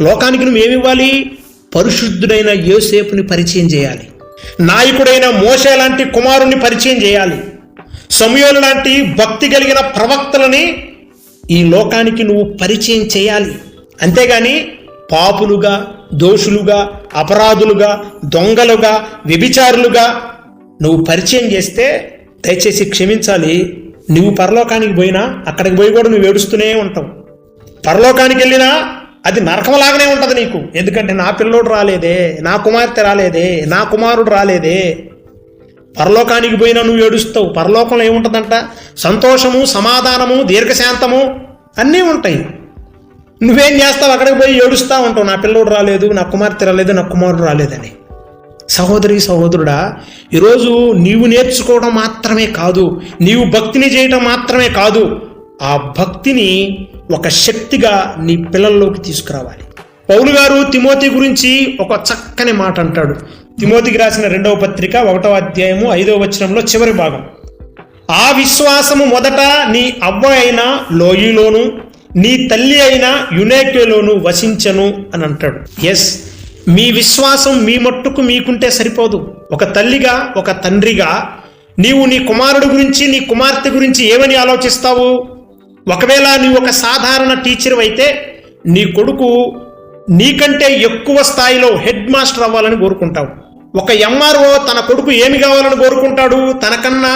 లోకానికి నువ్వు ఏమివ్వాలి పరిశుద్ధుడైన యోసేపుని పరిచయం చేయాలి. నాయకుడైన మోసే లాంటి కుమారుణ్ణి పరిచయం చేయాలి. సమయోలు లాంటి భక్తి కలిగిన ప్రవక్తలని ఈ లోకానికి నువ్వు పరిచయం చేయాలి. అంతేగాని పాపులుగా దోషులుగా అపరాధులుగా దొంగలుగా వ్యభిచారులుగా నువ్వు పరిచయం చేస్తే దయచేసి క్షమించాలి. నువ్వు పరలోకానికి పోయినా అక్కడికి పోయి కూడా నువ్వు ఏడుస్తూనే ఉంటావు. పరలోకానికి వెళ్ళినా అది నరకంలాగానే ఉంటుంది నీకు. ఎందుకంటే నా పిల్లోడు రాలేదే నా కుమార్తె రాలేదే నా కుమారుడు రాలేదే. పరలోకానికి పోయినా నువ్వు ఏడుస్తావు. పరలోకంలో ఏముంటుందంట? సంతోషము సమాధానము దీర్ఘశాంతము అన్నీ ఉంటాయి. నువ్వేం చేస్తావు? అక్కడికి పోయి ఏడుస్తూ ఉంటావు నా పిల్లోడు రాలేదు నా కుమార్తె రాలేదు నా కుమారుడు రాలేదని. సహోదరి సహోదరుడా ఈరోజు నీవు నేర్చుకోవడం మాత్రమే కాదు నీవు భక్తిని చేయటం మాత్రమే కాదు ఆ భక్తిని ఒక శక్తిగా నీ పిల్లల్లోకి తీసుకురావాలి. పౌలు గారు తిమోతి గురించి ఒక చక్కని మాట అంటాడు. తిమోతికి రాసిన రెండవ పత్రిక ఒకటవ అధ్యాయము ఐదవ వచనంలో చివరి భాగం. ఆ విశ్వాసము మొదట నీ అవ్వ అయిన లోయిలోను నీ తల్లి అయిన యునేకేలోను వసించను అని అంటాడు. ఎస్ మీ విశ్వాసం మీ మట్టుకు మీకుంటే సరిపోదు. ఒక తల్లిగా ఒక తండ్రిగా నీవు నీ కుమారుడు గురించి నీ కుమార్తె గురించి ఏమని ఆలోచిస్తావు? ఒకవేళ నీ ఒక సాధారణ టీచర్ అయితే నీ కొడుకు నీకంటే ఎక్కువ స్థాయిలో హెడ్ మాస్టర్ అవ్వాలని కోరుకుంటావు. ఒక ఎంఆర్ఓ తన కొడుకు ఏమి కావాలని కోరుకుంటాడు? తనకన్నా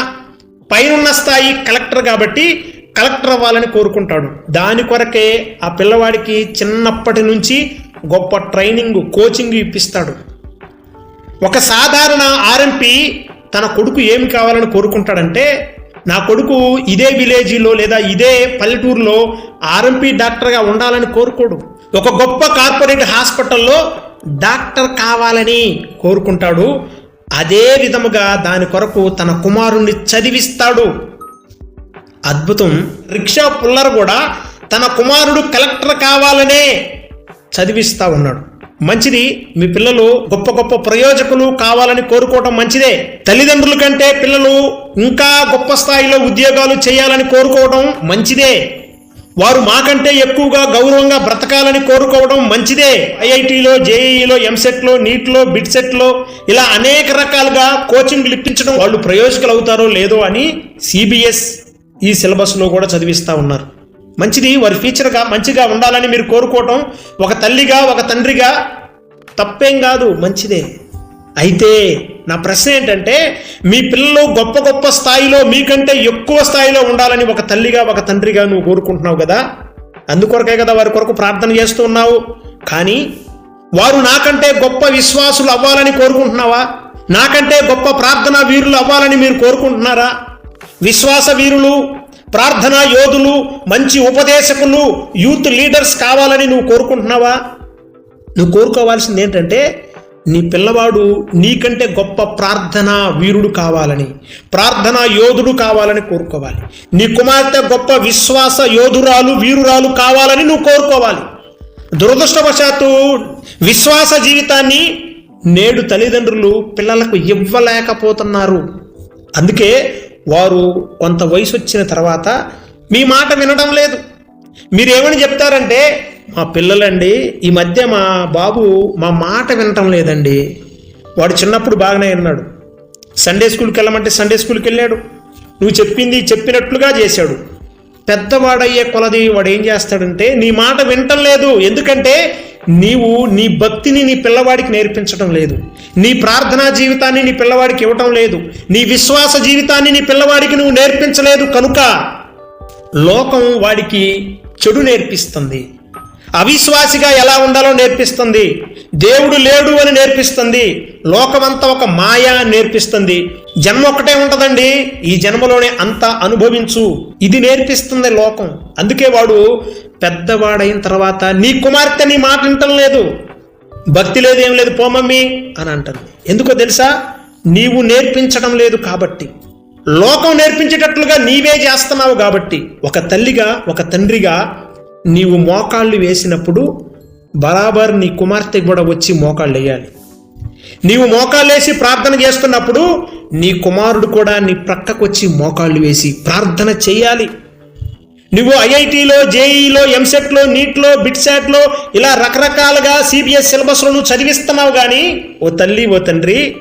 పైనున్న స్థాయి కలెక్టర్ కాబట్టి కలెక్టర్ అవ్వాలని కోరుకుంటాడు. దాని కొరకే ఆ పిల్లవాడికి చిన్నప్పటి నుంచి గొప్ప ట్రైనింగ్ కోచింగ్ ఇప్పిస్తాడు. ఒక సాధారణ ఆర్ఎంపీ తన కొడుకు ఏమి కావాలని కోరుకుంటాడంటే నా కొడుకు ఇదే విలేజీలో లేదా ఇదే పల్లెటూరులో ఆర్ఎంపీ డాక్టర్గా ఉండాలని కోరుకోడు. ఒక గొప్ప కార్పొరేట్ హాస్పిటల్లో డాక్టర్ కావాలని కోరుకుంటాడు. అదే విధముగా దాని కొరకు తన కుమారుణ్ణి చదివిస్తాడు. అద్భుతం. రిక్షా పుల్లర్ కూడా తన కుమారుడు కలెక్టర్ కావాలనే చదివిస్తా ఉన్నాడు. మంచిది. మీ పిల్లలు గొప్ప గొప్ప ప్రయోజకులు కావాలని కోరుకోవటం మంచిదే. తల్లిదండ్రుల కంటే పిల్లలు ఇంకా గొప్ప స్థాయిలో ఉద్యోగాలు చేయాలని కోరుకోవడం మంచిదే. వారు మాకంటే ఎక్కువగా గౌరవంగా బ్రతకాలని కోరుకోవడం మంచిదే. ఐఐటిలో జేఈలో ఎంసెట్లో నీట్లో బిడ్సెట్లో ఇలా అనేక రకాలుగా కోచింగ్లు ఇప్పించడం వాళ్ళు ప్రయోజకులు అవుతారో లేదో అని సిబిఎస్ ఈ సిలబస్లో కూడా చదివిస్తూ ఉన్నారు. మంచిది వారి ఫ్యూచర్గా మంచిగా ఉండాలని మీరు కోరుకోవటం ఒక తల్లిగా ఒక తండ్రిగా తప్పేం కాదు మంచిదే. అయితే నా ప్రశ్న ఏంటంటే మీ పిల్లలు గొప్ప గొప్ప స్థాయిలో మీకంటే ఎక్కువ స్థాయిలో ఉండాలని ఒక తల్లిగా ఒక తండ్రిగా నువ్వు కోరుకుంటున్నావు కదా? అందుకొరకే కదా వారి కొరకు ప్రార్థన చేస్తూ ఉన్నావు. కానీ వారు నాకంటే గొప్ప విశ్వాసులు అవ్వాలని కోరుకుంటున్నావా? నాకంటే గొప్ప ప్రార్థనా వీరులు అవ్వాలని మీరు కోరుకుంటున్నారా? విశ్వాస వీరులు ప్రార్థనా యోధులు మంచి ఉపదేశకులు యూత్ లీడర్స్ కావాలని నువ్వు కోరుకుంటున్నావా? నువ్వు కోరుకోవాల్సింది ఏంటంటే నీ పిల్లవాడు నీకంటే గొప్ప ప్రార్థనా వీరుడు కావాలని ప్రార్థనా యోధుడు కావాలని కోరుకోవాలి. నీ కుమార్తె గొప్ప విశ్వాస యోధురాలు వీరురాలు కావాలని నువ్వు కోరుకోవాలి. దురదృష్టవశాత్తు విశ్వాస జీవితాన్ని నేడు తల్లిదండ్రులు పిల్లలకు ఇవ్వలేకపోతున్నారు. అందుకే వారు కొంత వయసు వచ్చిన తర్వాత మీ మాట వినడం లేదు. మీరేమని చెప్తారంటే మా పిల్లలండి ఈ మధ్య మా బాబు మా మాట వినటం లేదండి. వాడు చిన్నప్పుడు బాగానే విన్నాడు. సండే స్కూల్కి వెళ్ళమంటే సండే స్కూల్కి వెళ్ళాడు నువ్వు చెప్పింది చెప్పినట్లుగా చేశాడు. పెద్దవాడయ్యే కొలది వాడు ఏం చేస్తాడంటే నీ మాట వినటం లేదు. ఎందుకంటే నీవు నీ భక్తిని నీ పిల్లవాడికి నేర్పించడం లేదు. నీ ప్రార్థనా జీవితాన్ని నీ పిల్లవాడికి ఇవ్వటం లేదు. నీ విశ్వాస జీవితాన్ని నీ పిల్లవాడికి నువ్వు నేర్పించలేదు కనుక లోకం వాడికి చెడు నేర్పిస్తుంది. అవిశ్వాసిగా ఎలా ఉండాలో నేర్పిస్తుంది. దేవుడు లేడు అని నేర్పిస్తుంది. లోకమంతా ఒక మాయ అని నేర్పిస్తుంది. జన్మ ఒక్కటే ఉంటదండి. ఈ జన్మలోనే అంతా అనుభవించు. ఇది నేర్పిస్తుంది లోకం. అందుకే వాడు పెద్దవాడైన తర్వాత నీ కుమార్తె నీ మాట వింటం లేదు. భక్తి లేదు ఏం లేదు పోమమ్మీ అని అంటుంది. ఎందుకో తెలుసా? నీవు నేర్పించడం లేదు కాబట్టి. లోకం నేర్పించేటట్లుగా నీవే చేస్తున్నావు కాబట్టి. ఒక తల్లిగా ఒక తండ్రిగా నీవు మోకాళ్ళు వేసినప్పుడు బరాబర్ నీ కుమార్తె కూడా వచ్చి మోకాళ్ళు వేయాలి. నీవు మోకాళ్ళు వేసి ప్రార్థన చేస్తున్నప్పుడు నీ కుమారుడు కూడా నీ ప్రక్కకొచ్చి మోకాళ్ళు వేసి ప్రార్థన చేయాలి నువ్వు ఐఐటిలో జేఈలో ఎంసెట్లో నీట్లో బిట్సాట్లో ఇలా రకరకాలుగా సిబిఎస్ సిలబస్లో నువ్వు చదివిస్తున్నావు కానీ ఓ తల్లి ఓ తండ్రి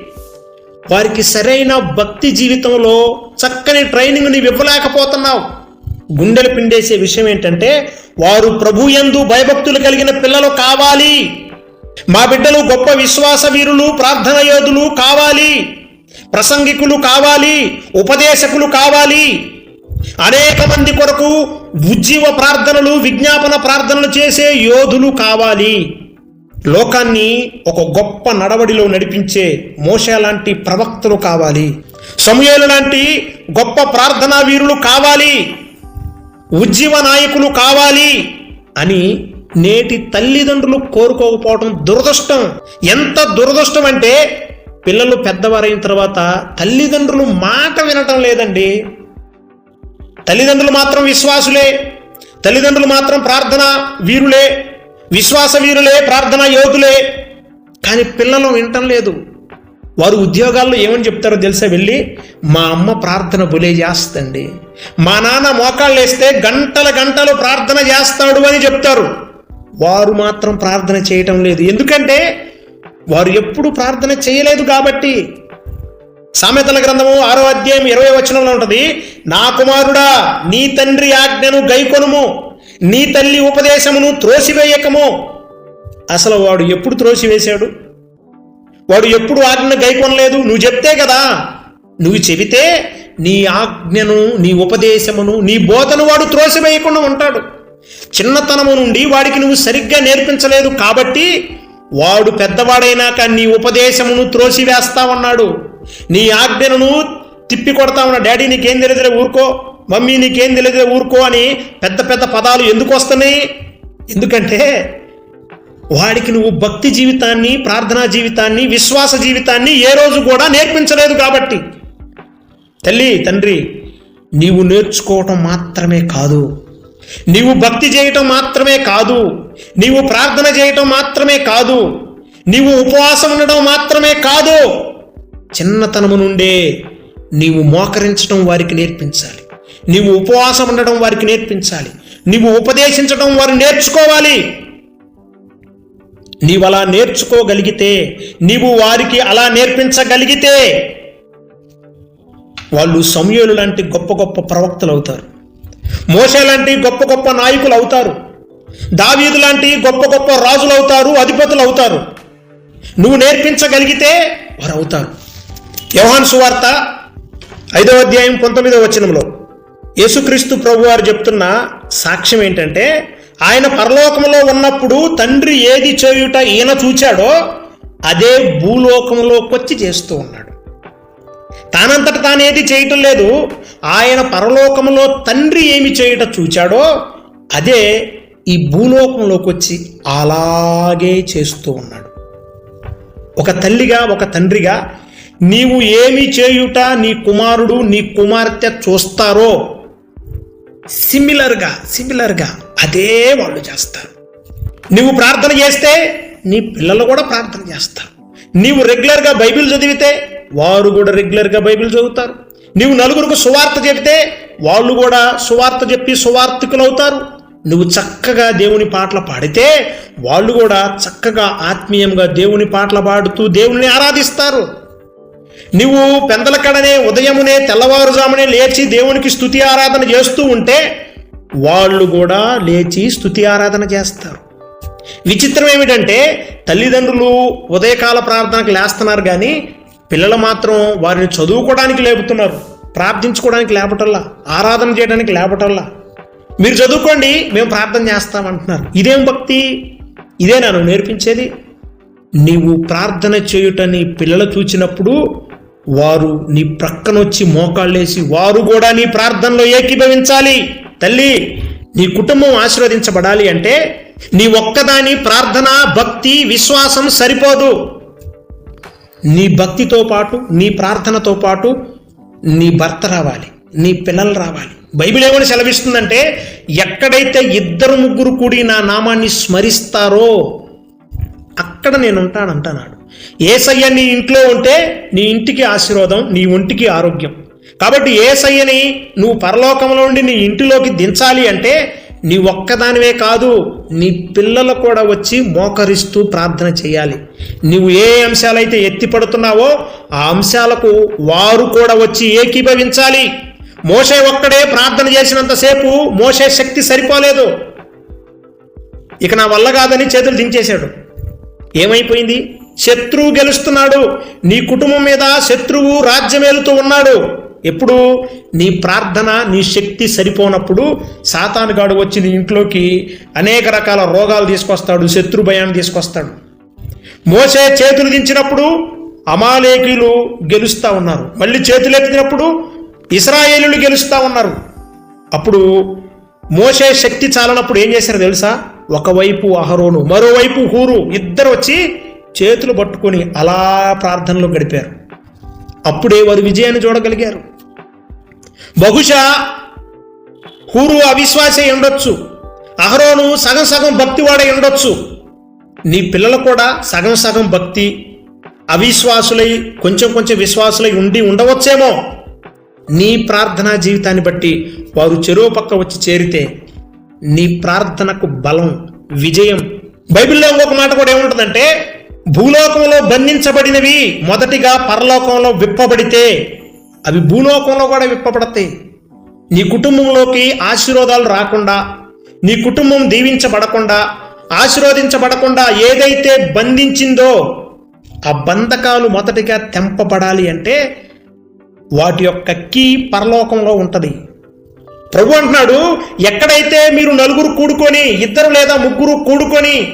వారికి సరైన భక్తి జీవితంలో చక్కని ట్రైనింగ్ నీవు ఇవ్వలేకపోతున్నావు. గుండెలు పిండేసే విషయం ఏంటంటే వారు ప్రభు యందు భయభక్తులు కలిగిన పిల్లలు కావాలి. మా బిడ్డలు గొప్ప విశ్వాస వీరులు ప్రార్థన యోధులు కావాలి. ప్రసంగికులు కావాలి ఉపదేశకులు కావాలి. అనేక మంది కొరకు ఉజ్జీవ ప్రార్థనలు విజ్ఞాపన ప్రార్థనలు చేసే యోధులు కావాలి. లోకాన్ని ఒక గొప్ప నడవడిలో నడిపించే మోష లాంటి ప్రవక్తలు కావాలి. సమయాలు లాంటి గొప్ప ప్రార్థనా వీరులు కావాలి. ఉజ్జీవ నాయకులు కావాలి అని నేటి తల్లిదండ్రులు కోరుకోకపోవడం దురదృష్టం. ఎంత దురదృష్టం అంటే పిల్లలు పెద్దవారైన తర్వాత తల్లిదండ్రులు మాట వినటం లేదండి. తల్లిదండ్రులు మాత్రం విశ్వాసులే. తల్లిదండ్రులు మాత్రం ప్రార్థన వీరులే. విశ్వాస వీరులే ప్రార్థన యోధులే. కానీ పిల్లలు వినటం లేదు. వారు ఉద్యోగాల్లో ఏమని చెప్తారో తెలుసా వెళ్ళి? మా అమ్మ ప్రార్థన బులే చేస్తండి. మా నాన్న మోకాళ్ళు వేస్తే గంటల గంటలు ప్రార్థన చేస్తాడు అని చెప్తారు. వారు మాత్రం ప్రార్థన చేయటం లేదు. ఎందుకంటే వారు ఎప్పుడు ప్రార్థన చేయలేదు కాబట్టి. సామెతల గ్రంథము ఆరో అధ్యాయం ఇరవై వచనంలో ఉంటుంది నా కుమారుడా నీ తండ్రి ఆజ్ఞను గైకొనుము నీ తల్లి ఉపదేశమును త్రోసివేయకము. అసలు వాడు ఎప్పుడు త్రోసివేశాడు? వాడు ఎప్పుడు ఆజ్ఞ గైకొనలేదు? నువ్వు చెప్తే కదా. నువ్వు చెబితే నీ ఆజ్ఞను నీ ఉపదేశమును నీ బోధను వాడు త్రోసివేయకుండా ఉంటాడు. చిన్నతనము నుండి వాడికి నువ్వు సరిగ్గా నేర్పించలేదు కాబట్టి వాడు పెద్దవాడైనాక నీ ఉపదేశమును త్రోసివేస్తావన్నాడు. నీ ఆజ్ఞను తిప్పి కొడతా ఉన్నా డాడీ నీకేం తెలియదులే ఊరుకో మమ్మీ నీకేం తెలియదులే ఊరుకో అని పెద్ద పెద్ద పదాలు ఎందుకు వస్తున్నాయి? ఎందుకంటే వాడికి నువ్వు భక్తి జీవితాన్ని ప్రార్థనా జీవితాన్ని విశ్వాస జీవితాన్ని ఏ రోజు కూడా నేర్పించలేదు కాబట్టి. తల్లి తండ్రి నీవు నేర్చుకోవటం మాత్రమే కాదు. నీవు భక్తి చేయటం మాత్రమే కాదు. నీవు ప్రార్థన చేయటం మాత్రమే కాదు. నీవు ఉపవాసం ఉండడం మాత్రమే కాదు. చిన్నతనము నుండే నీవు మోకరించడం వారికి నేర్పించాలి. నీవు ఉపవాసం ఉండడం వారికి నేర్పించాలి. నీవు ఉపదేశించడం వారు నేర్చుకోవాలి. నీవు అలా నేర్చుకోగలిగితే నీవు వారికి అలా నేర్పించగలిగితే వాళ్ళు సమయలు లాంటి గొప్ప గొప్ప ప్రవక్తలు అవుతారు మోసే లాంటి గొప్ప గొప్ప నాయకులు అవుతారు. దావీదు లాంటి గొప్ప గొప్ప రాజులు అవుతారు అధిపతులు అవుతారు. నువ్వు నేర్పించగలిగితే వారు అవుతారు యవహాన్ సువార్త ఐదవ అధ్యాయం పంతొమ్మిదవ వచనంలో యేసుక్రీస్తు ప్రభు వారు చెప్తున్న సాక్ష్యం ఏంటంటే ఆయన పరలోకంలో ఉన్నప్పుడు తండ్రి ఏది చేయుట ఈయన చూచాడో అదే భూలోకంలోకి చేస్తూ ఉన్నాడు. తానంతట తానేది చేయటం లేదు. ఆయన పరలోకంలో తండ్రి ఏమి చేయుట చూచాడో అదే ఈ భూలోకంలోకి వచ్చి అలాగే చేస్తూ ఉన్నాడు. ఒక తల్లిగా ఒక తండ్రిగా నీవు ఏమి చేయుట నీ కుమారుడు నీ కుమార్తె చూస్తారో సిమిలర్గా సిమిలర్గా అదే వాళ్ళు చేస్తారు. నువ్వు ప్రార్థన చేస్తే నీ పిల్లలు కూడా ప్రార్థన చేస్తారు. నీవు రెగ్యులర్గా బైబిల్ చదివితే వారు కూడా రెగ్యులర్గా బైబిల్ చదువుతారు. నీవు నలుగురికి సువార్త చెప్తే వాళ్ళు కూడా సువార్త చెప్పి సువార్తికులు అవుతారు. నువ్వు చక్కగా దేవుని పాటలు పాడితే వాళ్ళు కూడా చక్కగా ఆత్మీయంగా దేవుని పాటలు పాడుతూ దేవుని ఆరాధిస్తారు. నువ్వు పెందలకడనే ఉదయమునే తెల్లవారుజామునే లేచి దేవునికి స్థుతి ఆరాధన చేస్తూ ఉంటే వాళ్ళు కూడా లేచి స్థుతి ఆరాధన చేస్తారు. విచిత్రం ఏమిటంటే తల్లిదండ్రులు ఉదయకాల ప్రార్థనకు లేస్తున్నారు కానీ పిల్లలు మాత్రం వారిని చదువుకోవడానికి లేపుతున్నారు ప్రార్థించుకోవడానికి లేపటల్లా ఆరాధన చేయడానికి లేపటల్లా. మీరు చదువుకోండి మేము ప్రార్థన చేస్తామంటున్నారు ఇదేం భక్తి? ఇదే నన్ను నేర్పించేది? నీవు ప్రార్థన చేయుటని పిల్లలు చూచినప్పుడు వారు నీ ప్రక్కనొచ్చి మోకాళ్ళేసి వారు కూడా నీ ప్రార్థనలో ఏకీభవించాలి. తల్లి నీ కుటుంబం ఆశీర్వదించబడాలి అంటే నీ ఒక్కదాని ప్రార్థన భక్తి విశ్వాసం సరిపోదు. నీ భక్తితో పాటు నీ ప్రార్థనతో పాటు నీ భర్త రావాలి నీ పిల్లలు రావాలి. బైబిల్ ఏమని సెలవిస్తుందంటే ఎక్కడైతే ఇద్దరు ముగ్గురు కూడి నా నామాన్ని స్మరిస్తారో అక్కడ నేను ఉంటానంటున్నాడు. ఏసయ్య నీ ఇంట్లో ఉంటే నీ ఇంటికి ఆశీర్వాదం నీ ఒంటికి ఆరోగ్యం. కాబట్టి ఏసయ్యని నువ్వు పరలోకంలో నుండి నీ ఇంటిలోకి దించాలి అంటే నీ ఒక్కదానివే కాదు నీ పిల్లలు కూడా వచ్చి మోకరిస్తూ ప్రార్థన చేయాలి. నువ్వు ఏ అంశాలైతే ఎత్తిపడుతున్నావో ఆ అంశాలకు వారు కూడా వచ్చి ఏకీభవించాలి. మోసే ఒక్కడే ప్రార్థన చేసినంతసేపు మోసే శక్తి సరిపోలేదు. ఇక నా వల్ల కాదని చేతులు దించేశాడు. ఏమైపోయింది? శత్రువు గెలుస్తున్నాడు. నీ కుటుంబం మీద శత్రువు రాజ్యమేలుతూ ఉన్నాడు. ఎప్పుడు నీ ప్రార్థన నీ శక్తి సరిపోనప్పుడు సాతానుగాడు వచ్చి నీ ఇంట్లోకి అనేక రకాల రోగాలు తీసుకొస్తాడు శత్రు భయాన్ని తీసుకొస్తాడు. మోసే చేతులు దించినప్పుడు అమాలేకీలు గెలుస్తూ ఉన్నారు. మళ్ళీ చేతులు ఎత్తినప్పుడు ఇస్రాయేలీలు గెలుస్తా ఉన్నారు. అప్పుడు మోసే శక్తి చాలనప్పుడు ఏం చేశారు తెలుసా? ఒకవైపు అహరోను మరోవైపు హూరు ఇద్దరు వచ్చి చేతులు పట్టుకొని అలా ప్రార్థనలో గడిపారు. అప్పుడే వారు విజయాన్ని చూడగలిగారు. బహుశా హూరు అవిశ్వాసే ఉండొచ్చు. అహరోను సగం సగం భక్తివాడై ఉండొచ్చు. నీ పిల్లలు కూడా సగం సగం భక్తి అవిశ్వాసులై కొంచెం కొంచెం విశ్వాసులై ఉండి ఉండవచ్చేమో. నీ ప్రార్థనా జీవితాన్ని బట్టి వారు చెరువు పక్క వచ్చి చేరితే నీ ప్రార్థనకు బలం విజయం. బైబిల్లో ఇంకొక మాట కూడా ఏముంటుందంటే భూలోకంలో బంధించబడినవి మొదటిగా పరలోకంలో విప్పబడితే అవి భూలోకంలో కూడా విప్పబడతాయి. నీ కుటుంబంలోకి ఆశీర్వాదాలు రాకుండా నీ కుటుంబం దీవించబడకుండా ఆశీర్వదించబడకుండా ఏదైతే బంధించిందో ఆ బంధకాలు మొదటిగా తెంపబడాలి అంటే వాటి యొక్క కీ పరలోకంలో ఉంటుంది. ప్రభు అంటున్నాడు ఎక్కడైతే మీరు నలుగురు కూడుకొని ఇద్దరు లేదా ముగ్గురు కూడుకొని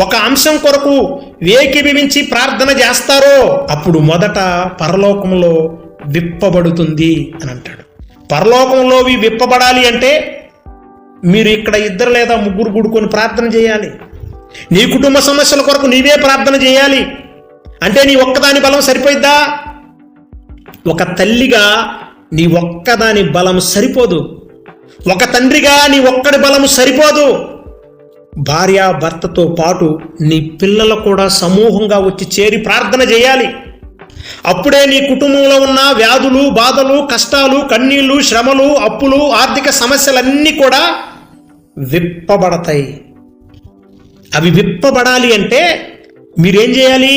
ఒక అంశం కొరకు ఏకీభవించి ప్రార్థన చేస్తారో అప్పుడు మొదట పరలోకంలో విప్పబడుతుంది అని అంటాడు. పరలోకంలోవి విప్పబడాలి అంటే మీరు ఇక్కడ ఇద్దరు లేదా ముగ్గురు కూడుకొని ప్రార్థన చేయాలి. నీ కుటుంబ సమస్యల కొరకు నీవే ప్రార్థన చేయాలి. అంటే నీ ఒక్కదాని బలం సరిపోయిద్దా? ఒక తల్లిగా నీ ఒక్కదాని బలం సరిపోదు. ఒక తండ్రిగా నీ ఒక్కడి బలం సరిపోదు. భార్య భర్తతో పాటు నీ పిల్లలు కూడా సమూహంగా వచ్చి చేరి ప్రార్థన చేయాలి. అప్పుడే నీ కుటుంబంలో ఉన్న వ్యాధులు బాధలు కష్టాలు కన్నీళ్ళు శ్రమలు అప్పులు ఆర్థిక సమస్యలన్నీ కూడా విప్పబడతాయి. అవి విప్పబడాలి అంటే మీరేం చేయాలి?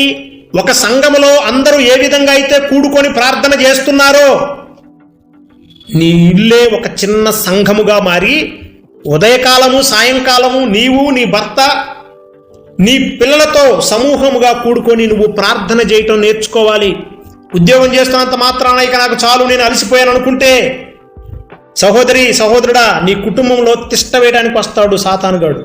ఒక సంఘములో అందరూ ఏ విధంగా అయితే కూడుకొని ప్రార్థన చేస్తున్నారో నీ ఇల్లే ఒక చిన్న సంఘముగా మారి ఉదయకాలము సాయంకాలము నీవు నీ భర్త నీ పిల్లలతో సమూహముగా కూడుకొని నువ్వు ప్రార్థన చేయటం నేర్చుకోవాలి. ఉద్యోగం చేస్తున్నంత మాత్రాన ఇక నాకు చాలు నేను అలసిపోయాను అనుకుంటే సహోదరి సహోదరుడా నీ కుటుంబంలో తిష్ట వేయడానికి వస్తాడు సాతానుగాడు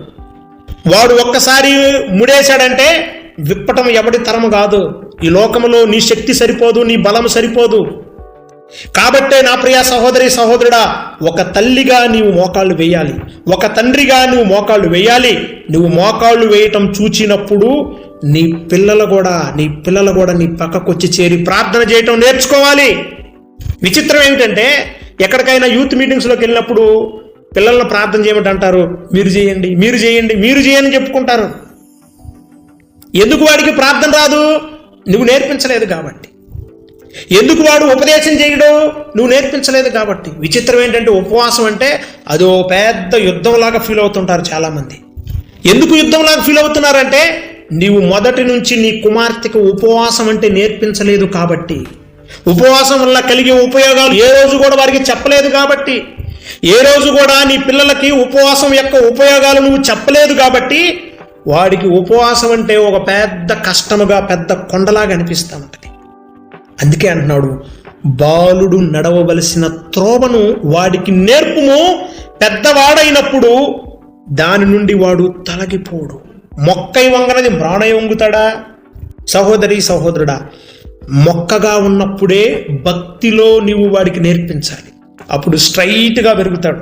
వాడు ఒక్కసారి ముడేశాడంటే విప్పటం ఎవడి తరము కాదు. ఈ లోకములో నీ శక్తి సరిపోదు నీ బలం సరిపోదు. కాబట్టే నా ప్రియ సహోదరి సహోదరుడా ఒక తల్లిగా నీవు మోకాళ్ళు వేయాలి. ఒక తండ్రిగా నువ్వు మోకాళ్ళు వేయాలి. నువ్వు మోకాళ్ళు వేయటం చూచినప్పుడు నీ పిల్లలు కూడా నీ పిల్లలు కూడా నీ పక్కకొచ్చి చేరి ప్రార్థన చేయటం నేర్చుకోవాలి. విచిత్రం ఏమిటంటే ఎక్కడికైనా యూత్ మీటింగ్స్లోకి వెళ్ళినప్పుడు పిల్లలను ప్రార్థన చేయమంటే అంటారు మీరు చేయండి మీరు చేయండి మీరు చేయని చెప్పుకుంటారు. ఎందుకు వాడికి ప్రార్థన రాదు? నువ్వు నేర్పించలేదు కాబట్టి. ఎందుకు వాడు ఉపదేశం చేయడం? నువ్వు నేర్పించలేదు కాబట్టి. విచిత్రం ఏంటంటే ఉపవాసం అంటే అదో పెద్ద యుద్ధంలాగా ఫీల్ అవుతుంటారు చాలామంది. ఎందుకు యుద్ధంలాగా ఫీల్ అవుతున్నారంటే నీవు మొదటి నుంచి నీ కుమార్తెకు ఉపవాసం అంటే నేర్పించలేదు కాబట్టి. ఉపవాసం వల్ల కలిగే ఉపయోగాలు ఏ రోజు కూడా వారికి చెప్పలేదు కాబట్టి. ఏ రోజు కూడా నీ పిల్లలకి ఉపవాసం యొక్క ఉపయోగాలు నువ్వు చెప్పలేదు కాబట్టి వాడికి ఉపవాసం అంటే ఒక పెద్ద కష్టముగా పెద్ద కొండలాగా అనిపిస్తూ ఉంటుంది. అందుకే అంటున్నాడు బాలుడు నడవవలసిన త్రోవను వాడికి నేర్పుము. పెద్దవాడైనప్పుడు దాని నుండి వాడు తలగిపోడు. మొక్కై వంగనది మ్రాణై వంగుతాడా? సహోదరి సహోదరుడా మొక్కగా ఉన్నప్పుడే భక్తిలో నీవు వాడికి నేర్పించాలి. అప్పుడు స్ట్రైట్గా పెరుగుతాడు.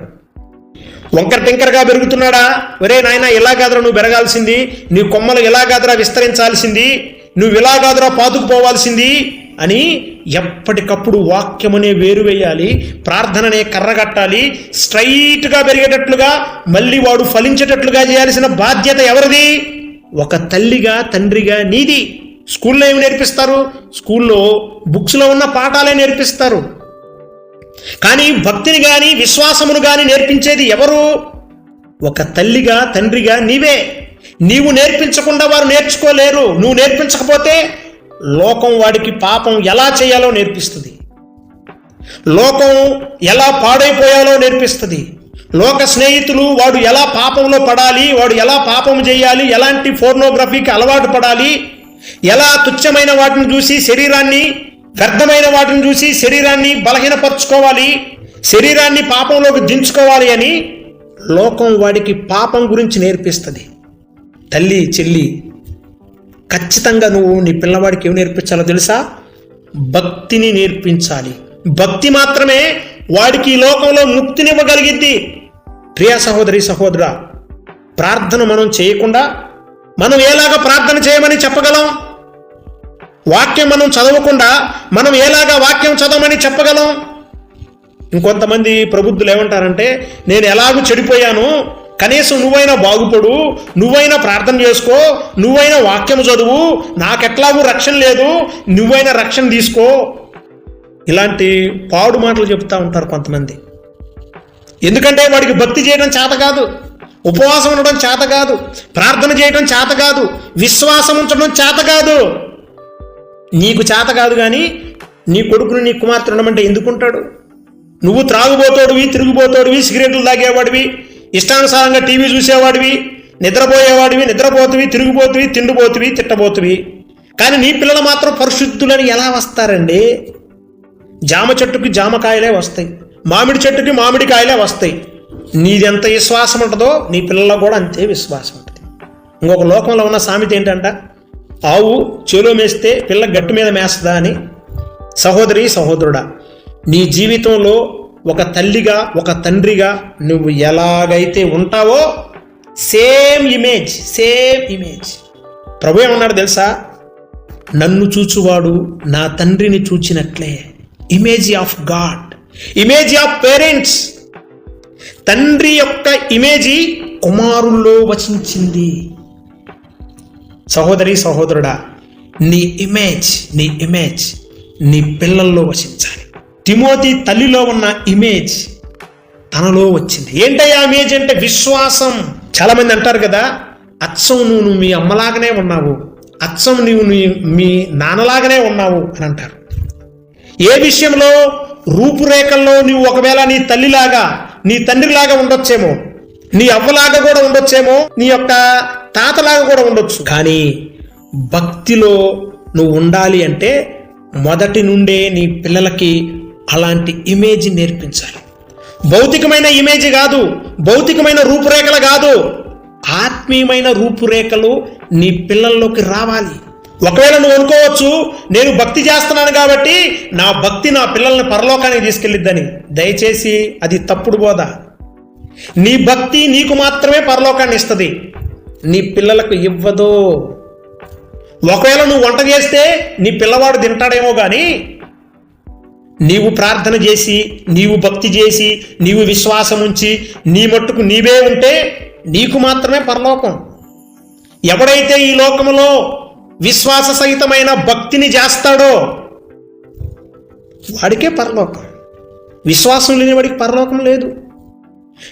వంకర టింకరగా పెరుగుతున్నాడా? ఒరే నాయన ఇలా కాదురా నువ్వు పెరగాల్సింది. నీ కొమ్మలు ఇలా కాదురా విస్తరించాల్సింది. నువ్వు ఇలా కాదురా పాతుకుపోవాల్సింది. అని ఎప్పటికప్పుడు వాక్యమనే వేరు వేయాలి ప్రార్థననే కర్రగట్టాలి స్ట్రైట్గా పెరిగేటట్లుగా మళ్ళీ వాడు ఫలించేటట్లుగా చేయాల్సిన బాధ్యత ఎవరిది? ఒక తల్లిగా తండ్రిగా నీది. స్కూల్లో ఏమి నేర్పిస్తారు? స్కూల్లో బుక్స్లో ఉన్న పాఠాలే నేర్పిస్తారు. కానీ భక్తిని కానీ విశ్వాసమును కానీ నేర్పించేది ఎవరు? ఒక తల్లిగా తండ్రిగా నీవే. నీవు నేర్పించకుండా వారు నేర్చుకోలేరు. నువ్వు నేర్పించకపోతే లోకం వాడికి పాపం ఎలా చేయాలో నేర్పిస్తుంది. లోకం ఎలా పాడైపోయాలో నేర్పిస్తుంది. లోక స్నేహితులు వాడు ఎలా పాపంలో పడాలి వాడు ఎలా పాపం చేయాలి ఎలాంటి ఫోర్నోగ్రఫీకి అలవాటు పడాలి ఎలా తుచ్చమైన వాటిని చూసి శరీరాన్ని వ్యర్థమైన వాటిని చూసి శరీరాన్ని బలహీనపరచుకోవాలి శరీరాన్ని పాపంలోకి దించుకోవాలి అని లోకం వాడికి పాపం గురించి నేర్పిస్తుంది. తల్లి చెల్లి ఖచ్చితంగా నువ్వు నీ పిల్లవాడికి ఏం నేర్పించాలో తెలుసా? భక్తిని నేర్పించాలి. భక్తి మాత్రమే వాడికి ఈ లోకంలో ముక్తినివ్వగలిగిద్ది. ప్రియ సహోదరి సహోదరా ప్రార్థన మనం చేయకుండా మనం ఎలాగ ప్రార్థన చేయమని చెప్పగలం? వాక్యం మనం చదవకుండా మనం ఎలాగా వాక్యం చదవమని చెప్పగలం? ఇంకొంతమంది ప్రబుద్ధులు ఏమంటారంటే నేను ఎలాగూ చెడిపోయాను కనీసం నువ్వైనా బాగుపడు నువ్వైనా ప్రార్థన చేసుకో నువ్వైనా వాక్యం చదువు నాకెట్లాగూ రక్షణ లేదు నువ్వైనా రక్షణ తీసుకో. ఇలాంటి పాడు మాటలు చెప్తా ఉంటారు కొంతమంది. ఎందుకంటే వాడికి భక్తి చేయడం చేత కాదు ఉపవాసం ఉండడం చేత కాదు ప్రార్థన చేయడం చేత కాదు విశ్వాసం ఉంచడం చేత కాదు. నీకు చేత కాదు కానీ నీ కొడుకుని నీ కుమార్తె ఉండమంటే ఎందుకుంటాడు? నువ్వు త్రాగుబోతోడివి తిరిగిపోతోడివి సిగరెట్లు తాగేవాడివి ఇష్టానుసారంగా టీవీ చూసేవాడివి నిద్రపోయేవాడివి నిద్రపోతువి తిరిగిపోతువి తిండిపోతువి తిట్టబోతువి. కానీ నీ పిల్లలు మాత్రం పరిశుద్ధులని ఎలా వస్తారండి? జామ చెట్టుకి జామకాయలే వస్తాయి. మామిడి చెట్టుకి మామిడి కాయలే వస్తాయి. నీదెంత విశ్వాసం ఉంటుందో నీ పిల్లల్లో కూడా అంతే విశ్వాసం ఉంటుంది. ఇంకొక లోకంలో ఉన్న సామెత ఏంటంట? ఆవు చేలో మేస్తే పిల్ల గట్టు మీద మేస్తుందా అని? సహోదరి సహోదరుడా నీ జీవితంలో ఒక తల్లిగా ఒక తండ్రిగా నువ్వు ఎలాగైతే ఉంటావో సేమ్ ఇమేజ్ సేమ్ ఇమేజ్. ప్రభు ఏమన్నాడు తెలుసా? నన్ను చూచువాడు నా తండ్రిని చూచినట్లే. Image of God image of parents. తండ్రి యొక్క ఇమేజీ కుమారుల్లో వచించింది. సహోదరి సహోదరుడా నీ ఇమేజ్ నీ ఇమేజ్ నీ పిల్లల్లో వసించాలి తిమోతి తల్లిలో ఉన్న ఇమేజ్ తనలో వచ్చింది. ఏంటయ్యా ఇమేజ్ అంటే విశ్వాసం? చాలా మంది అంటారు కదా అచ్చం నువ్వు నువ్వు మీ అమ్మలాగానే ఉన్నావు అచ్చం నువ్వు నీ మీ నాన్నలాగానే ఉన్నావు అని అంటారు. ఏ విషయంలో రూపురేఖల్లో నువ్వు ఒకవేళ నీ తల్లిలాగా నీ తండ్రిలాగా ఉండొచ్చేమో నీ అవ్వలాగా కూడా ఉండొచ్చేమో నీ యొక్క తాతలాగా కూడా ఉండొచ్చు. కానీ భక్తిలో నువ్వు ఉండాలి అంటే మొదటి నుండే నీ పిల్లలకి అలాంటి ఇమేజ్ నేర్పించాలి. భౌతికమైన ఇమేజ్ కాదు భౌతికమైన రూపురేఖలు కాదు. ఆత్మీయమైన రూపురేఖలు నీ పిల్లల్లోకి రావాలి. ఒకవేళ నువ్వు అనుకోవచ్చు నేను భక్తి చేస్తున్నాను కాబట్టి నా భక్తి నా పిల్లల్ని పరలోకానికి తీసుకెళ్ళిద్దని. దయచేసి అది తప్పుడు బోధ. నీ భక్తి నీకు మాత్రమే పరలోకాన్ని ఇస్తుంది. నీ పిల్లలకు ఇవ్వదు. ఒకవేళ నువ్వు వంట చేస్తే నీ పిల్లవాడు తింటాడేమో కానీ నీవు ప్రార్థన చేసి నీవు భక్తి చేసి నీవు విశ్వాసం ఉంచి నీ మట్టుకు నీవే ఉంటే నీకు మాత్రమే పరలోకం. ఎవడైతే ఈ లోకములో విశ్వాస సహితమైన భక్తిని చేస్తాడో వాడికే పరలోకం. విశ్వాసం లేని వాడికి పరలోకం లేదు.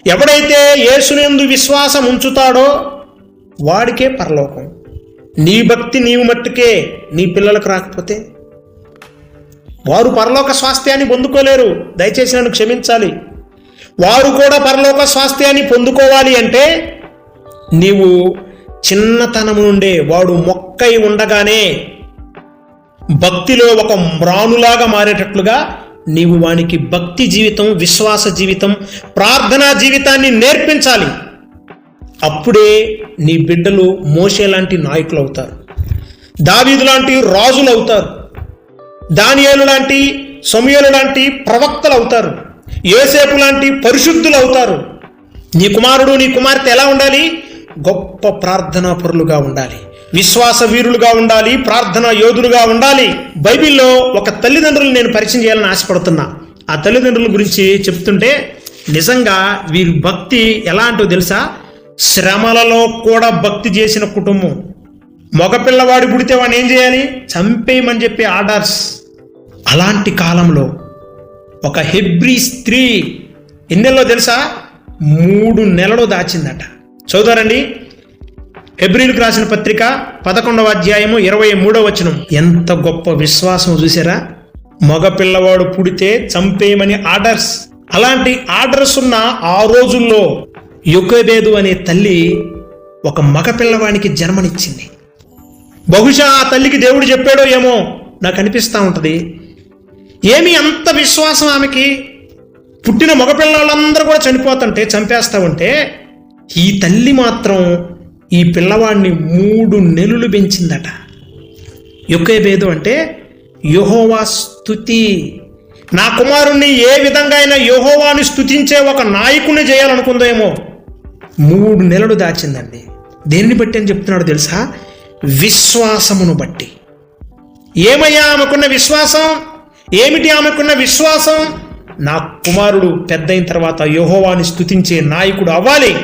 ఎవడైతే యేసునందు విశ్వాసం ఉంచుతాడో వాడికే పరలోకం. నీ భక్తి నీవు మట్టుకే నీ పిల్లలకు రాకపోతే వారు పరలోక స్వాస్థ్యాన్ని పొందుకోలేరు. దయచేసి నన్ను క్షమించాలి. వారు కూడా పరలోక స్వాస్థ్యాన్ని పొందుకోవాలి అంటే నీవు చిన్నతనం నుండే వాడు మొక్కై ఉండగానే భక్తిలో ఒక మ్రాణులాగా మారేటట్లుగా నీవు వానికి భక్తి జీవితం విశ్వాస జీవితం ప్రార్థనా జీవితాన్ని నేర్పించాలి. అప్పుడే నీ బిడ్డలు మోసే లాంటి నాయకులు అవుతారు. దావీదు లాంటి రాజులు అవుతారు. దానియేలు లాంటి సమయలు లాంటి ప్రవక్తలు అవుతారు. ఏసేపు లాంటి పరిశుద్ధులు అవుతారు. నీ కుమారుడు నీ కుమార్తె ఎలా ఉండాలి? గొప్ప ప్రార్థనా పరులుగా ఉండాలి. విశ్వాస వీరులుగా ఉండాలి ప్రార్థనా యోధులుగా ఉండాలి. బైబిల్లో ఒక తల్లిదండ్రులు నేను పరిచయం చేయాలని ఆశపడుతున్నా. ఆ తల్లిదండ్రుల గురించి చెప్తుంటే నిజంగా వీరి భక్తి ఎలా అంటో తెలుసా? శ్రమలలో కూడా భక్తి చేసిన కుటుంబం. మగపిల్లవాడు పుడితే వాడిని ఏం చేయాలి? చంపేయమని చెప్పే ఆర్డర్స్. అలాంటి కాలంలో ఒక హెబ్రీ స్త్రీ ఎన్నెల్లో తెలుసా? మూడు నెలలు దాచిందట. చదువుతారండి. హెబ్రిల్కి రాసిన పత్రిక పదకొండవ అధ్యాయము ఇరవై మూడవ వచనం. ఎంత గొప్ప విశ్వాసం చూసారా? మగ పిల్లవాడు పుడితే చంపేయమని ఆర్డర్స్. అలాంటి ఆర్డర్స్ ఉన్న ఆ రోజుల్లో యుగబేదు అనే తల్లి ఒక మగ పిల్లవానికి జన్మనిచ్చింది. బహుశా ఆ తల్లికి దేవుడు చెప్పాడో ఏమో నాకు అనిపిస్తూ ఉంటుంది. ఏమి అంత విశ్వాసం ఆమెకి? పుట్టిన మగపిల్లలందరూ కూడా చనిపోతుంటే చంపేస్తా ఉంటే ఈ తల్లి మాత్రం ఈ పిల్లవాడిని మూడు నెలలు పెంచిందట. యొక్కేబేదు అంటే యహోవా స్థుతి నా కుమారుణ్ణి ఏ విధంగా అయినా యహోవాని స్థుతించే ఒక నాయకుడిని చేయాలనుకుందేమో మూడు నెలలు దాచిందండి. దేన్ని బట్టి అని చెప్తున్నాడు తెలుసా? విశ్వాసమును బట్టి. ఏమయ్యా ఆమెకున్న విశ్వాసం? ఏమిటి ఆమెకున్న విశ్వాసం? నా కుమారుడు పెద్దయిన తర్వాత యహోవాని స్థుతించే నాయకుడు అవ్వాలి.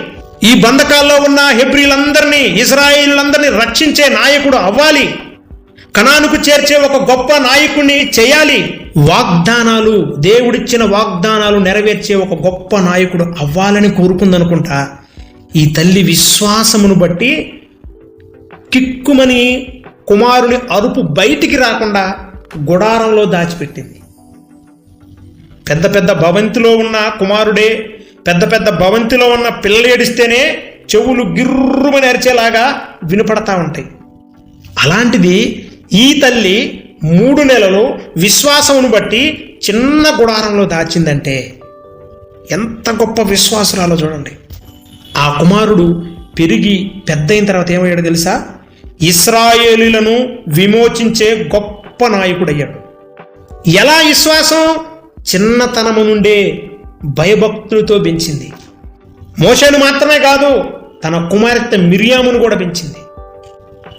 ఈ బంధకాల్లో ఉన్న హెబ్రిలందరినీ ఇజ్రాయిలందరినీ రక్షించే నాయకుడు అవ్వాలి. కణానుకు చేర్చే ఒక గొప్ప నాయకుడిని చేయాలి. వాగ్దానాలు దేవుడిచ్చిన వాగ్దానాలు నెరవేర్చే ఒక గొప్ప నాయకుడు అవ్వాలని కోరుకుందనుకుంటా. ఈ తల్లి విశ్వాసమును బట్టి కిక్కుమని కుమారుని అరుపు బయటికి రాకుండా గుడారంలో దాచిపెట్టింది. పెద్ద పెద్ద భవంతిలో ఉన్న కుమారుడే పెద్ద పెద్ద భవంతిలో ఉన్న పిల్లలు ఏడిస్తేనే చెవులు గిర్రుమని అరిచేలాగా వినపడతా ఉంటాయి. అలాంటిది ఈ తల్లి మూడు నెలలు విశ్వాసమును బట్టి చిన్న గుడారంలో దాచిందంటే ఎంత గొప్ప విశ్వాసురాలో చూడండి. ఆ కుమారుడు పెరిగి పెద్దయిన తర్వాత ఏమయ్యాడు తెలుసా? ఇస్రాయేలీలను విమోచించే గొప్ప నాయకుడయ్యాడు ఎలా విశ్వాసం? చిన్నతనము నుండే భయభక్తులతో పెంచింది. మోషను మాత్రమే కాదు తన కుమార్తె మిరియామును కూడా పెంచింది.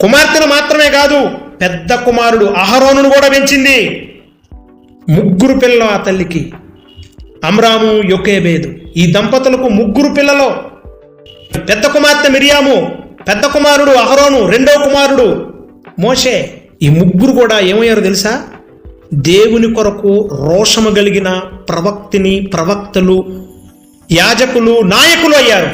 కుమార్తెను మాత్రమే కాదు పెద్ద కుమారుడు అహరోనును కూడా పెంచింది. ముగ్గురు పిల్లలు ఆ తల్లికి. అమ్రాము యొకేబేదు ఈ దంపతులకు ముగ్గురు పిల్లలు. పెద్ద కుమార్తె మిరియాము పెద్ద కుమారుడు అహరోను రెండో కుమారుడు మోషే. ఈ ముగ్గురు కూడా ఏమయ్యారు తెలుసా? దేవుని కొరకు రోషము కలిగిన ప్రవక్తిని ప్రవక్తలు యాజకులు నాయకులు అయ్యారు.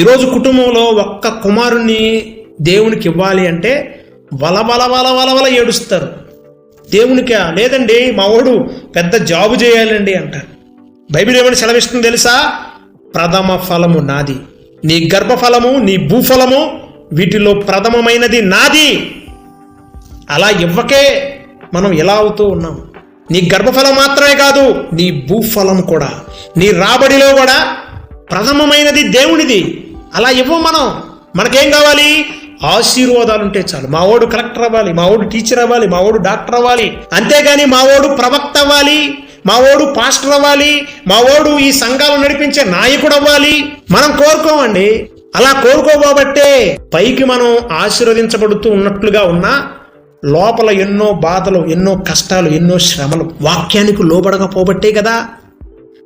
ఈరోజు కుటుంబంలో ఒక్క కుమారుణ్ణి దేవునికి ఇవ్వాలి అంటే వలవల వల వలవల ఏడుస్తారు. దేవునికా లేదండి మా వాడు పెద్ద జాబు చేయాలండి అంటారు. బైబిల్ ఏమని సెలవిస్తుంది తెలుసా? ప్రథమ ఫలము నాది. నీ గర్భఫలము నీ భూఫలము వీటిలో ప్రథమమైనది నాది. అలా ఇవ్వకే మనం ఎలా అవుతూ ఉన్నాం. నీ గర్భఫలం మాత్రమే కాదు నీ భూఫలం కూడా. నీ రాబడిలో కూడా ప్రథమమైనది దేవునిది. అలా ఇవ్వం మనం. మనకేం కావాలి? ఆశీర్వాదాలు ఉంటే చాలు. మా ఓడు కలెక్టర్ అవ్వాలి మా ఓడు టీచర్ అవ్వాలి మా ఓడు డాక్టర్ అవ్వాలి. అంతేగాని మా ఓడు ప్రవక్త అవ్వాలి మా ఓడు పాస్టర్ అవ్వాలి మా ఓడు ఈ సంఘాలు నడిపించే నాయకుడు అవ్వాలి. మనం కోరుకోమండి. అలా కోరుకోబోబట్టే పైకి మనం ఆశీర్వదించబడుతూ ఉన్నట్లుగా ఉన్నా లోపల ఎన్నో బాధలు ఎన్నో కష్టాలు ఎన్నో శ్రమలు. వాక్యానికి లోబడకపోబట్టే కదా.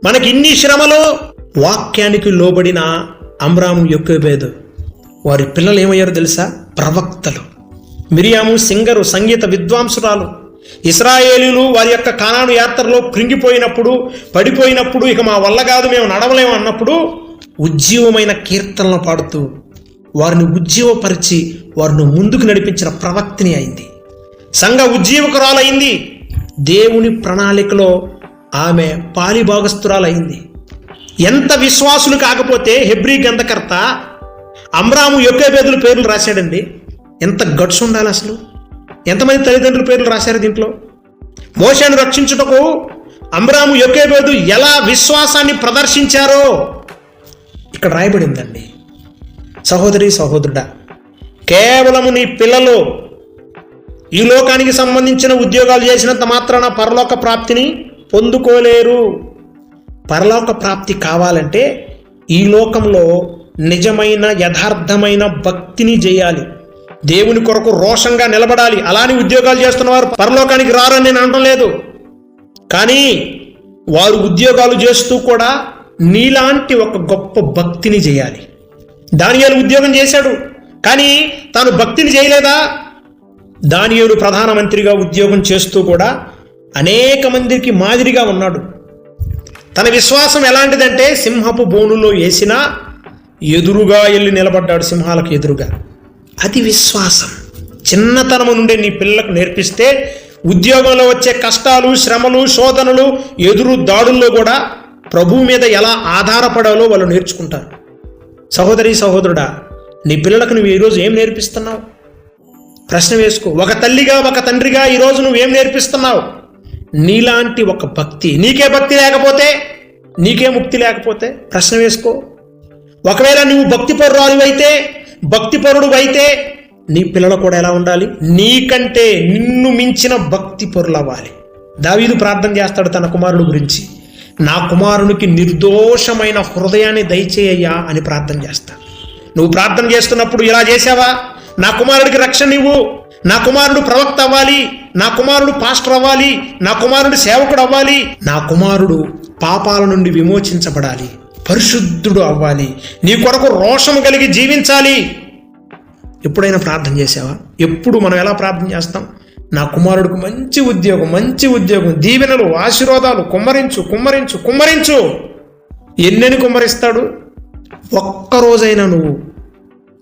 మనకి ఇన్ని శ్రమలు వాక్యానికి లోబడిన అమ్రాము యొక్కబేదు. వారి పిల్లలు ఏమయ్యారో తెలుసా? ప్రవక్తలు. మిరియాము సింగరు సంగీత విద్వాంసురాలు. ఇస్రాయేలీలు వారి యొక్క కానాను యాత్రలో కృంగిపోయినప్పుడు పడిపోయినప్పుడు ఇక మా వల్ల కాదు మేము నడవలేము అన్నప్పుడు ఉజ్జీవమైన కీర్తనలు పాడుతూ వారిని ఉజ్జీవపరిచి వారిని ముందుకు నడిపించిన ప్రవక్తిని అయింది. సంఘ ఉజ్జీవకురాలైంది. దేవుని ప్రణాళికలో ఆమె పాలిభాగస్తురాలైంది ఎంత విశ్వాసులు కాకపోతే హెబ్రీ గ్రంథకర్త అమ్రాము యొక్కేబేదుల పేర్లు రాశాడండి. ఎంత గట్స్ ఉండాలి అసలు? ఎంతమంది తల్లిదండ్రుల పేర్లు రాశారు దీంట్లో? మోషను రక్షించుటకు అమ్రాము యొక్కేబేదు ఎలా విశ్వాసాన్ని ప్రదర్శించారో ఇక్కడ రాయబడిందండి. సహోదరి సహోదరుడా కేవలము నీ పిల్లలు ఈ లోకానికి సంబంధించిన ఉద్యోగాలు చేసినంత మాత్రాన పరలోక ప్రాప్తిని పొందుకోలేరు. పరలోక ప్రాప్తి కావాలంటే ఈ లోకంలో నిజమైన యథార్థమైన భక్తిని చేయాలి. దేవుని కొరకు రోషంగా నిలబడాలి. అలాని ఉద్యోగాలు చేస్తున్న వారు పరలోకానికి రారని నేను అనడం లేదు. కానీ వారు ఉద్యోగాలు చేస్తూ కూడా నీలాంటి ఒక గొప్ప భక్తిని చేయాలి. దానియాలు ఉద్యోగం చేశాడు. కానీ తాను భక్తిని చేయలేదా? దానియుడు ప్రధానమంత్రిగా ఉద్యోగం చేస్తూ కూడా అనేక మందికి మాదిరిగా ఉన్నాడు. తన విశ్వాసం ఎలాంటిదంటే సింహపు బోనులో వేసినా ఎదురుగా వెళ్ళి నిలబడ్డాడు సింహాలకు ఎదురుగా. అది విశ్వాసం. చిన్నతనము నుండి నీ పిల్లలకు నేర్పిస్తే ఉద్యోగంలో వచ్చే కష్టాలు శ్రమలు శోధనలు ఎదురు దాడుల్లో కూడా ప్రభు మీద ఎలా ఆధారపడాలో వాళ్ళు నేర్చుకుంటారు. సహోదరి సహోదరుడా నీ పిల్లలకు నువ్వు ఈరోజు ఏం నేర్పిస్తున్నావు? ప్రశ్న వేసుకో. ఒక తల్లిగా ఒక తండ్రిగా ఈరోజు నువ్వేం నేర్పిస్తున్నావు? నీలాంటి ఒక భక్తి. నీకే భక్తి లేకపోతే నీకే ముక్తి లేకపోతే ప్రశ్న వేసుకో. ఒకవేళ నువ్వు భక్తి అయితే భక్తి పరుడు అయితే నీ పిల్లలు కూడా ఎలా ఉండాలి? నీకంటే నిన్ను మించిన భక్తి పరులవ్వాలి దావీదు ప్రార్థన చేస్తాడు తన కుమారుడు గురించి. నా కుమారునికి నిర్దోషమైన హృదయాన్ని దయచేయ్యా అని ప్రార్థన చేస్తాడు. నువ్వు ప్రార్థన చేస్తున్నప్పుడు ఇలా చేసావా? నా కుమారుడికి రక్షణ ఇవ్వు. నా కుమారుడు ప్రవక్త అవ్వాలి. నా కుమారుడు పాస్టర్ అవ్వాలి. నా కుమారుడు సేవకుడు అవ్వాలి. నా కుమారుడు పాపాల నుండి విమోచించబడాలి. పరిశుద్ధుడు అవ్వాలి. నీ కొరకు రోషము కలిగి జీవించాలి. ఎప్పుడైనా ప్రార్థన చేసావా? ఎప్పుడు మనం ఎలా ప్రార్థన చేస్తాం? నా కుమారుడికి మంచి ఉద్యోగం మంచి ఉద్యోగం. దీవెనలు ఆశీర్వాదాలు కుమ్మరించు కుమ్మరించు కుమ్మరించు. ఎన్నెని కుమ్మరిస్తాడు? ఒక్కరోజైనా నువ్వు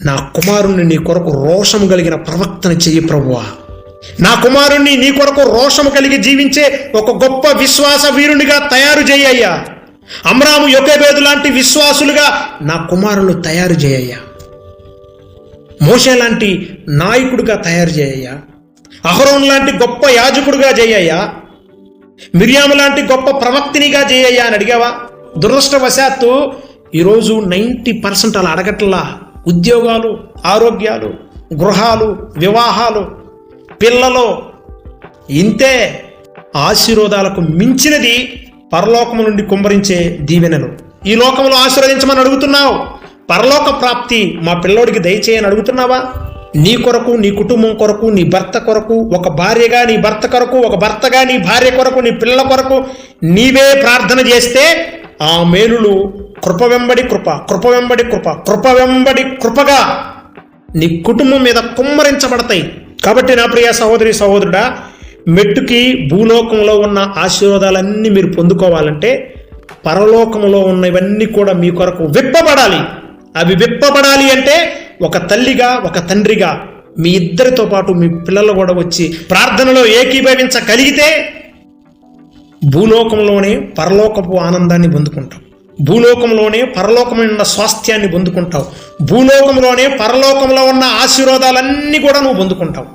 నా కుమారుణ్ణి నీ కొరకు రోషము కలిగిన ప్రవక్తన చెయ్యి ప్రభువా. నా కుమారుణ్ణి నీ కొరకు రోషము కలిగి జీవించే ఒక గొప్ప విశ్వాస వీరునిగా తయారు చేయ్యా అమ్రాము యొకేబేదు లాంటి విశ్వాసులుగా నా కుమారులు తయారు చేయయ్యా మోషే లాంటి నాయకుడిగా తయారు చేయయ్యా అహరోన్ లాంటి గొప్ప యాజకుడిగా చేయయ్యా మిరియాము లాంటి గొప్ప ప్రవక్తినిగా చేయయ్యా అని అడిగావా? దురదృష్టవశాత్తు ఈరోజు నైంటీ పర్సెంట్ అలా అడగట్లా. ఉద్యోగాలు ఆరోగ్యాలు గృహాలు వివాహాలు పిల్లలు ఇంతే ఆశీర్వాదాలకు మించినది పరలోకము నుండి కుమ్మరించే దీవెనలు. ఈ లోకంలో ఆశీర్వదించమని అడుగుతున్నావు. పరలోక ప్రాప్తి మా పిల్లోడికి దయచేయని అడుగుతున్నావా? నీ కొరకు నీ కుటుంబం కొరకు నీ భర్త కొరకు ఒక భార్యగా నీ భర్త కొరకు ఒక భర్తగా నీ భార్య కొరకు నీ పిల్లల కొరకు నీవే ప్రార్థన చేస్తే ఆ మేలులు కృప వెంబడి కృప కృప వెంబడి కృప కృప వెంబడి కృపగా నీ కుటుంబం మీద కుమ్మరించబడతాయి. కాబట్టి నా ప్రియ సహోదరి సహోదరుడా మెట్టుకి భూలోకంలో ఉన్న ఆశీర్వాదాలన్నీ మీరు పొందుకోవాలంటే పరలోకంలో ఉన్నవన్నీ కూడా మీ కొరకు విప్పబడాలి. అవి విప్పబడాలి అంటే ఒక తల్లిగా ఒక తండ్రిగా మీ ఇద్దరితో పాటు మీ పిల్లలు కూడా వచ్చి ప్రార్థనలో ఏకీభవించగలిగితే భూలోకంలోనే పరలోకపు ఆనందాన్ని పొందుకుంటాం భూలోకంలోనే పరలోకమైన ఉన్న స్వాస్థ్యాన్ని పొందుకుంటావు. భూలోకంలోనే పరలోకంలో ఉన్న ఆశీర్వాదాలన్నీ కూడా నువ్వు పొందుకుంటావు.